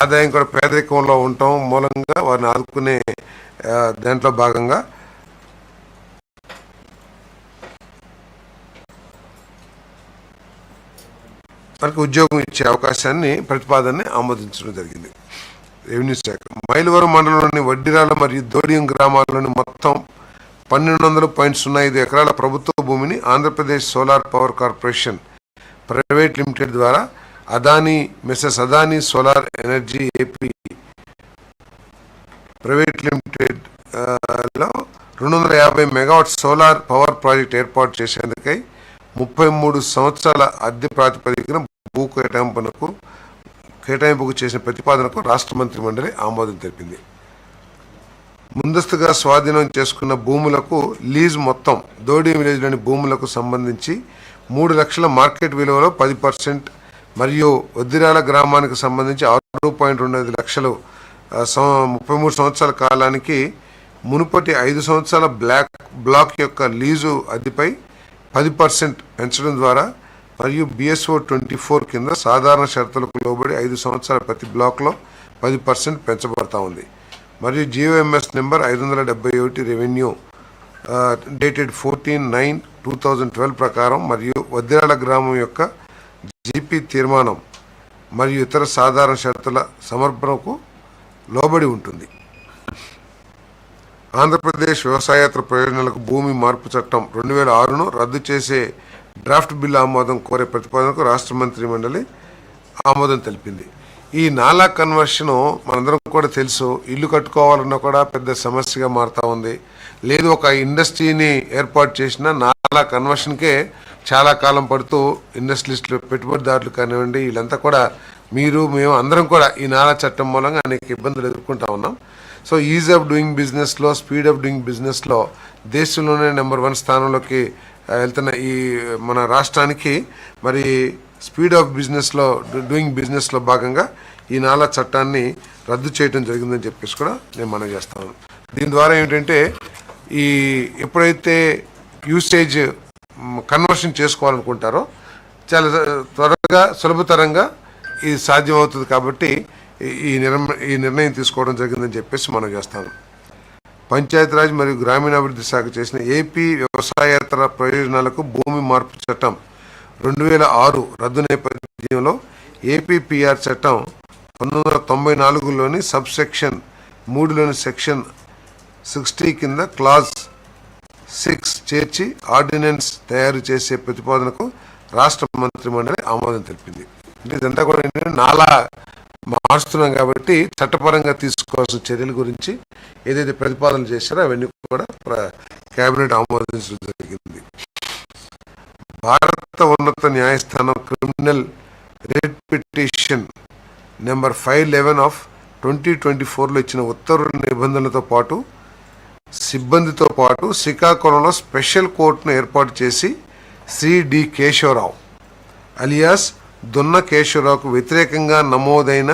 ఆదాయం కూడా పేదరికంలో ఉండటం మూలంగా వారిని ఆదుకునే దాంట్లో భాగంగా వారికి ఉద్యోగం ఇచ్చే అవకాశాన్ని ప్రతిపాదనని ఆమోదించడం జరిగింది. రెవెన్యూ శాఖ. మైలవరం మండలంలోని వడ్డిరాల మరియు దోడియం గ్రామాల్లోని మొత్తం పన్నెండు వందల పాయింట్ సున్నా ఐదు ఎకరాల ప్రభుత్వ భూమిని Andhra Pradesh solar power corporation private limited ద్వారా Adani Mrs Adani solar energy AP private లిమిటెడ్లో రెండు వందల యాభై మెగావాట్ సోలార్ పవర్ ప్రాజెక్ట్ ఏర్పాటు చేసేందుకై ముప్పై మూడు సంవత్సరాల అద్దె ప్రాతిపదికన భూ కేటాయింపునకు కేటాయింపుకు చేసిన ప్రతిపాదనకు రాష్ట్ర మంత్రి మండలి ఆమోదం తెలిపింది. ముందస్తుగా స్వాధీనం చేసుకున్న భూములకు లీజ్ మొత్తం దోడి విలేజ్లోని భూములకు సంబంధించి మూడు లక్షల మార్కెట్ విలువలో పది పర్సెంట్ మరియు వద్దిరాల గ్రామానికి సంబంధించి ఆరు పాయింట్ రెండు ఐదు లక్షలు ముప్పై మూడు సంవత్సరాల కాలానికి మునుపటి ఐదు సంవత్సరాల బ్లాక్ బ్లాక్ యొక్క లీజు అదిపై పది పర్సెంట్ పెంచడం ద్వారా మరియు బిఎస్ఓ ట్వంటీ ఫోర్ కింద సాధారణ షరతులకు లోబడి ఐదు సంవత్సరాల ప్రతి బ్లాక్లో పది పర్సెంట్ పెంచబడతా ఉంది. మరియు జియోఎంఎస్ నెంబర్ ఐదు వందల డెబ్బై ఒకటి revenue dated fourteen nine two thousand twelve ప్రకారం మరియు వద్దిరాల గ్రామం యొక్క జీపీ తీర్మానం మరియు ఇతర సాధారణ షరతుల సమర్పణకు లోబడి ఉంటుంది. ఆంధ్రప్రదేశ్ వ్యవసాయేతర ప్రయోజనాలకు భూమి మార్పు చట్టం రెండు వేల ఆరును రద్దు చేసే డ్రాఫ్ట్ బిల్లు ఆమోదం కోరే ప్రతిపాదనకు రాష్ట్ర మంత్రి మండలి ఆమోదం తెలిపింది. ఈ నాలా కన్వర్షన్ మనందరం కూడా తెలుసు. ఇల్లు కట్టుకోవాలన్నా కూడా పెద్ద సమస్యగా మారుతూ ఉంది. లేదు ఒక ఇండస్ట్రీని ఏర్పాటు చేసిన నాలా కన్వర్షన్కే చాలా కాలం పడుతూ ఇండస్ట్రియలిస్టులు పెట్టుబడిదారులు కానివ్వండి వీళ్ళంతా కూడా మీరు మేము అందరం కూడా ఈ నాలా చట్టం మూలంగా అనేక ఇబ్బందులు ఎదుర్కొంటా ఉన్నాం. సో ఈజ్ ఆఫ్ డూయింగ్ బిజినెస్లో స్పీడ్ ఆఫ్ డూయింగ్ బిజినెస్లో దేశంలోనే నెంబర్ వన్ స్థానంలోకి వెళ్తున్న ఈ మన రాష్ట్రానికి మరి స్పీడ్ ఆఫ్ బిజినెస్లో డూయింగ్ బిజినెస్లో భాగంగా ఈ నాలా చట్టాన్ని రద్దు చేయడం జరిగిందని చెప్పేసి కూడా నేను మనం చేస్తాను దీని ద్వారా ఏంటంటే ఈ ఎప్పుడైతే యూసేజ్ కన్వర్షన్ చేసుకోవాలనుకుంటారో చాలా త్వరగా సులభతరంగా ఇది సాధ్యమవుతుంది కాబట్టి ఈ- ఈ నిర్మ ఈ నిర్ణయం తీసుకోవడం జరిగిందని చెప్పేసి మనం చేస్తాం పంచాయతీరాజ్ మరియు గ్రామీణాభివృద్ధి శాఖ చేసిన ఏపీ వ్యవసాయేతర ప్రయోజనాలకు భూమి మార్పు చట్టం రెండు వేల ఆరు రద్దు నేపథ్యంలో ఏపీపీఆర్ చట్టం పంతొమ్మిది వందల తొంభై నాలుగులోని సబ్ సెక్షన్ మూడులోని సెక్షన్ సిక్స్టీ కింద క్లాజ్ సిక్స్ చేర్చి ఆర్డినెన్స్ తయారు చేసే ప్రతిపాదనకు రాష్ట్ర మంత్రి మండలి ఆమోదం తెలిపింది. అంటే ఇదంతా కూడా ఏంటంటే నాలా మారుస్తున్నాం కాబట్టి చట్టపరంగా తీసుకోవాల్సిన చర్యల గురించి ఏదైతే ప్రతిపాదనలు చేశారో అవన్నీ కూడా కేబినెట్ ఆమోదించడం జరిగింది. భారత ఉన్నత న్యాయస్థానం criminal writ petition number five eleven of twenty twenty ఫోర్లో ఇచ్చిన ఉత్తర్వుల నిబంధనలతో పాటు సిబ్బందితో పాటు శ్రీకాకుళంలో స్పెషల్ కోర్టును ఏర్పాటు చేసి శ్రీ డి కేశవరావు అలియాస్ దున్న కేశవరావుకు వ్యతిరేకంగా నమోదైన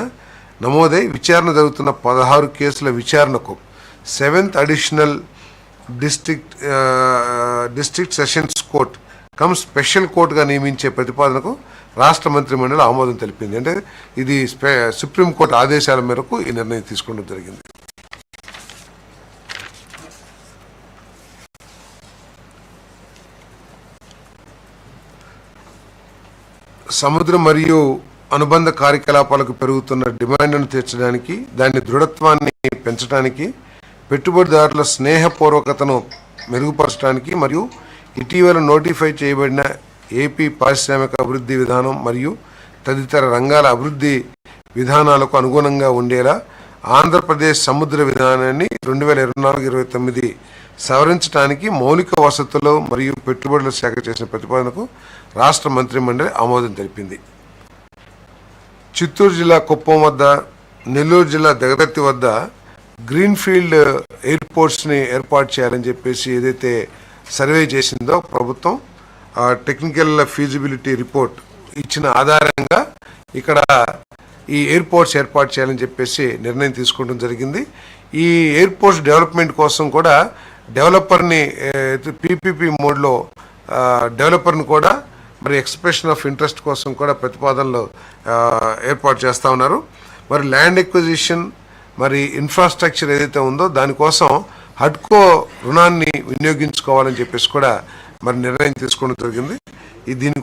నమోదై విచారణ జరుగుతున్న పదహారు కేసుల విచారణకు seventh additional district district sessions court cum special కోర్టుగా నియమించే ప్రతిపాదనకు రాష్ట్ర మంత్రి మండలి ఆమోదం తెలిపింది. అంటే ఇది సుప్రీంకోర్టు ఆదేశాల మేరకు ఈ నిర్ణయం తీసుకోవడం జరిగింది. సముద్రం మరియు అనుబంధ కార్యకలాపాలకు పెరుగుతున్న డిమాండ్ను తీర్చడానికి దాని దృఢత్వాన్ని పెంచడానికి పెట్టుబడిదారుల స్నేహపూర్వకతను మెరుగుపరచడానికి మరియు ఇటీవల నోటిఫై చేయబడిన ఏపీ పారిశ్రామిక అభివృద్ధి విధానం మరియు తదితర రంగాల అభివృద్ధి విధానాలకు అనుగుణంగా ఉండేలా ఆంధ్రప్రదేశ్ సముద్ర విధానాన్ని రెండు వేల ఇరవై నాలుగు ఇరవై తొమ్మిది సవరించడానికి మౌలిక వసతులు మరియు పెట్టుబడుల శాఖ చేసిన ప్రతిపాదనకు రాష్ట్ర మంత్రి మండలి ఆమోదం తెలిపింది. చిత్తూరు జిల్లా కుప్పం వద్ద నెల్లూరు జిల్లా దగదత్తి వద్ద గ్రీన్ఫీల్డ్ ఎయిర్పోర్ట్స్ని ఏర్పాటు చేయాలని చెప్పేసి ఏదైతే సర్వే చేసిందో ప్రభుత్వం టెక్నికల్ ఫీజిబిలిటీ రిపోర్ట్ ఇచ్చిన ఆధారంగా ఇక్కడ ఈ ఎయిర్పోర్ట్స్ ఏర్పాటు చేయాలని చెప్పేసి నిర్ణయం తీసుకోవడం జరిగింది. ఈ ఎయిర్పోర్ట్స్ డెవలప్మెంట్ కోసం కూడా డెవలపర్ని పీపీపీ మోడ్లో డెవలపర్ని కూడా మరి ఎక్స్ప్రెషన్ ఆఫ్ ఇంట్రెస్ట్ కోసం కూడా ప్రతిపాదనలు ఏర్పాటు చేస్తూ ఉన్నారు. మరి ల్యాండ్ ఎక్విజిషన్ మరి ఇన్ఫ్రాస్ట్రక్చర్ ఏదైతే ఉందో దానికోసం హడ్కో రుణాన్ని వినియోగించుకోవాలని చెప్పేసి కూడా మరి నిర్ణయం తీసుకోవడం జరిగింది. ఈ దీని